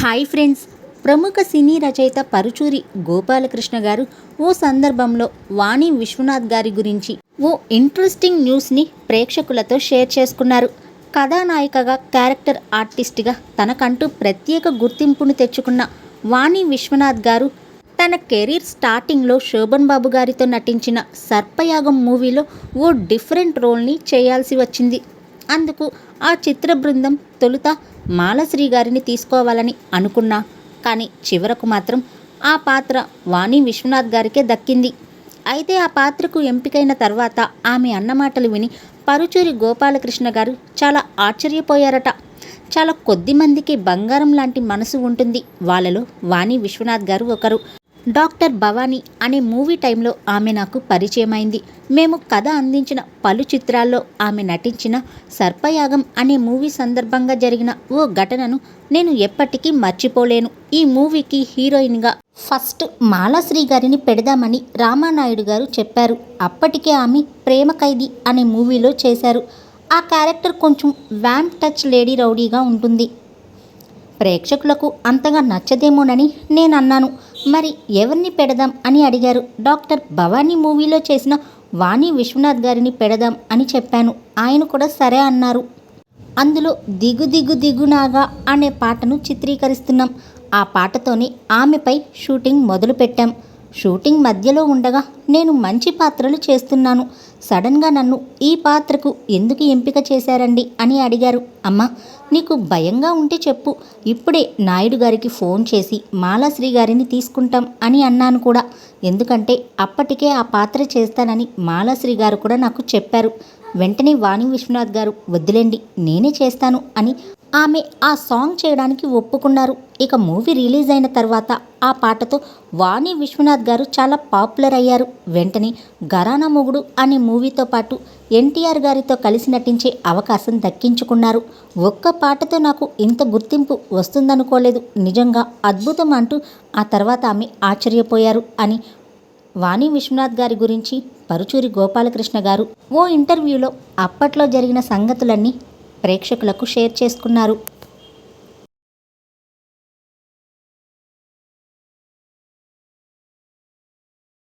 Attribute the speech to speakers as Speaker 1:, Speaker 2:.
Speaker 1: Hi friends. ప్రముఖ సినీ రచయిత పరుచూరి గోపాలకృష్ణ గారు ఓ సందర్భంలో వాణి విశ్వనాథ్ గారి గురించి ఓ ఇంట్రెస్టింగ్ న్యూస్ని ప్రేక్షకులతో షేర్ చేసుకున్నారు. కథానాయికగా క్యారెక్టర్ ఆర్టిస్ట్గా తనకంటూ ప్రత్యేక గుర్తింపును తెచ్చుకున్న వాణి విశ్వనాథ్ గారు తన కెరీర్ స్టార్టింగ్లో శోభన్ బాబు గారితో నటించిన సర్పయాగం మూవీలో ఓ డిఫరెంట్ రోల్ని చేయాల్సి వచ్చింది. అందుకు ఆ చిత్ర బృందం తొలుత మాలశ్రీ గారిని తీసుకోవాలని అనుకున్నా కానీ చివరకు మాత్రం ఆ పాత్ర వాణి విశ్వనాథ్ గారికే దక్కింది. అయితే ఆ పాత్రకు ఎంపికైన తర్వాత ఆమె అన్నమాటలు విని పరుచూరి గోపాలకృష్ణ గారు చాలా ఆశ్చర్యపోయారట. చాలా కొద్ది మందికి బంగారం లాంటి మనసు ఉంటుంది. వాళ్ళలో వాణి విశ్వనాథ్ గారు ఒకరు. డాక్టర్ భవానీ అనే మూవీ టైంలో ఆమె నాకు పరిచయమైంది. మేము కథ అందించిన పలు చిత్రాల్లో ఆమె నటించిన సర్పయాగం అనే మూవీ సందర్భంగా జరిగిన ఓ ఘటనను నేను ఎప్పటికీ మర్చిపోలేను. ఈ మూవీకి హీరోయిన్గా ఫస్ట్ మాలాశ్రీ గారిని పెడదామని రామానాయుడు గారు చెప్పారు. అప్పటికే ఆమె ప్రేమ ఖైదీ అనే మూవీలో చేశారు. ఆ క్యారెక్టర్ కొంచెం వ్యామ్ టచ్ లేడీ రౌడీగా ఉంటుంది. ప్రేక్షకులకు అంతగా నచ్చదేమోనని నేను అన్నాను మరి ఎవరిని పెడదాం అని అడిగారు. డాక్టర్ భవానీ మూవీలో చేసిన వాణి విశ్వనాథ్ గారిని పెడదాం అని చెప్పాను. ఆయన కూడా సరే అన్నారు. అందులో దిగు దిగు దిగునాగా అనే పాటను చిత్రీకరిస్తున్నాం. ఆ పాటతోనే ఆమెపై షూటింగ్ మొదలుపెట్టాం. షూటింగ్ మధ్యలో ఉండగా నేను మంచి పాత్రలు చేస్తున్నాను. సడన్గా నన్ను ఈ పాత్రకు ఎందుకు ఎంపిక చేశారండి అని అడిగారు. అమ్మ నీకు భయంగా ఉంటే చెప్పు. ఇప్పుడే నాయుడు గారికి ఫోన్ చేసి మాలాశ్రీ గారిని తీసుకుంటాం అని అన్నాను కూడా. ఎందుకంటే అప్పటికే ఆ పాత్ర చేస్తానని మాలాశ్రీ గారు కూడా నాకు చెప్పారు. వెంటనే వాణి విశ్వనాథ్ గారు వద్దులేండి నేనే చేస్తాను అని ఆమె ఆ సాంగ్ చేయడానికి ఒప్పుకున్నారు. ఇక మూవీ రిలీజ్ అయిన తర్వాత ఆ పాటతో వాణి విశ్వనాథ్ గారు చాలా పాపులర్ అయ్యారు. వెంటనే గరానా మొగుడు అనే మూవీతో పాటు ఎన్టీఆర్ గారితో కలిసి నటించే అవకాశం దక్కించుకున్నారు. ఒక్క పాటతో నాకు ఇంత గుర్తింపు వస్తుందనుకోలేదు. నిజంగా అద్భుతం అంటూ ఆ తర్వాత ఆమె ఆశ్చర్యపోయారు అని వాణి విశ్వనాథ్ గారి గురించి పరుచూరి గోపాలకృష్ణ గారు ఓ ఇంటర్వ్యూలో అప్పట్లో జరిగిన సంగతులన్నీ ప్రేక్షకులకు షేర్ చేసుకున్నారు.